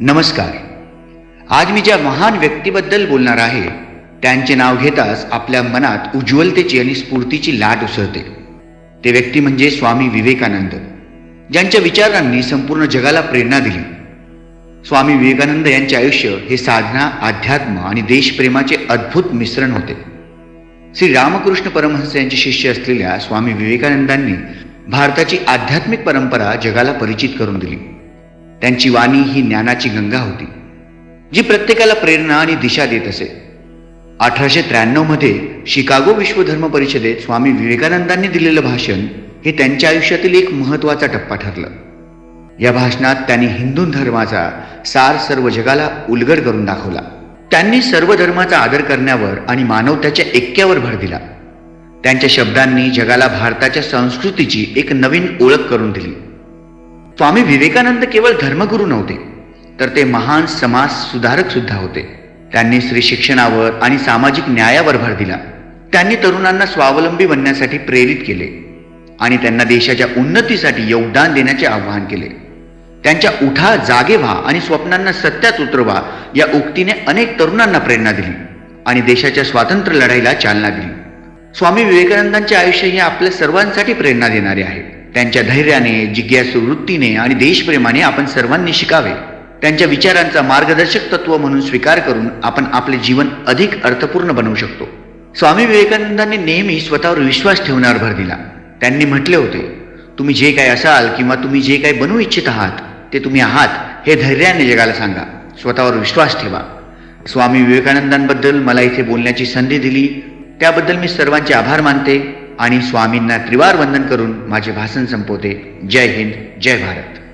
नमस्कार. आज मी ज्या महान व्यक्तीबद्दल बोलणार आहे त्यांचे नाव घेताच आपल्या मनात उज्ज्वलतेची आणि स्फूर्तीची लाट उसळते. ते व्यक्ती म्हणजे स्वामी विवेकानंद ज्यांच्या विचारांनी संपूर्ण जगाला प्रेरणा दिली. स्वामी विवेकानंद यांचे आयुष्य हे साधना अध्यात्म आणि देशप्रेमाचे अद्भुत मिश्रण होते. श्री रामकृष्ण परमहंस यांचे शिष्य असलेल्या स्वामी विवेकानंदांनी भारताची आध्यात्मिक परंपरा जगाला परिचित करून दिली. त्यांची वाणी ही ज्ञानाची गंगा होती जी प्रत्येकाला प्रेरणा आणि दिशा देत असे. अठराशे त्र्याण्णवमध्ये शिकागो विश्वधर्म परिषदेत स्वामी विवेकानंदांनी दिलेलं भाषण हे त्यांच्या आयुष्यातील एक महत्त्वाचा टप्पा ठरलं. या भाषणात त्यांनी हिंदू धर्माचा सार सर्व जगाला उलगड करून दाखवला. त्यांनी सर्व धर्माचा आदर करण्यावर आणि मानवतेच्या ऐक्यावर भर दिला. त्यांच्या शब्दांनी जगाला भारताच्या संस्कृतीची एक नवीन ओळख करून दिली. स्वामी विवेकानंद केवळ धर्मगुरू नव्हते तर ते महान समाज सुधारक सुद्धा होते. त्यांनी स्त्री शिक्षणावर आणि सामाजिक न्यायावर भर दिला. त्यांनी तरुणांना स्वावलंबी बनण्यासाठी प्रेरित केले आणि त्यांना देशाच्या उन्नतीसाठी योगदान देण्याचे आवाहन केले. त्यांच्या उठा जागे व्हा आणि स्वप्नांना सत्यात उतरवा या उक्तीने अनेक तरुणांना प्रेरणा दिली आणि देशाच्या स्वातंत्र्य लढाईला चालना दिली. स्वामी विवेकानंदांचे आयुष्य हे आपल्या सर्वांसाठी प्रेरणा देणारे आहे. त्यांच्या धैर्याने जिज्ञासू वृत्तीने आणि देशप्रेमाने आपण सर्वांनी शिकावे. त्यांच्या विचारांचा मार्गदर्शक तत्व म्हणून स्वीकार करून आपण आपले जीवन अधिक अर्थपूर्ण बनवू शकतो. स्वामी विवेकानंदांनी नेहमी स्वतःवर विश्वास ठेवण्यावर भर दिला. त्यांनी म्हटले होते तुम्ही जे काही असाल किंवा तुम्ही जे काय बनवू इच्छित आहात ते तुम्ही आहात हे धैर्याने जगाला सांगा. स्वतःवर विश्वास ठेवा. स्वामी विवेकानंदांबद्दल मला इथे बोलण्याची संधी दिली. त्याबद्दल मी सर्वांचे आभार मानते. आणि स्वामींना त्रिवार वंदन करून माझे भाषण संपवते. जय हिंद जय भारत.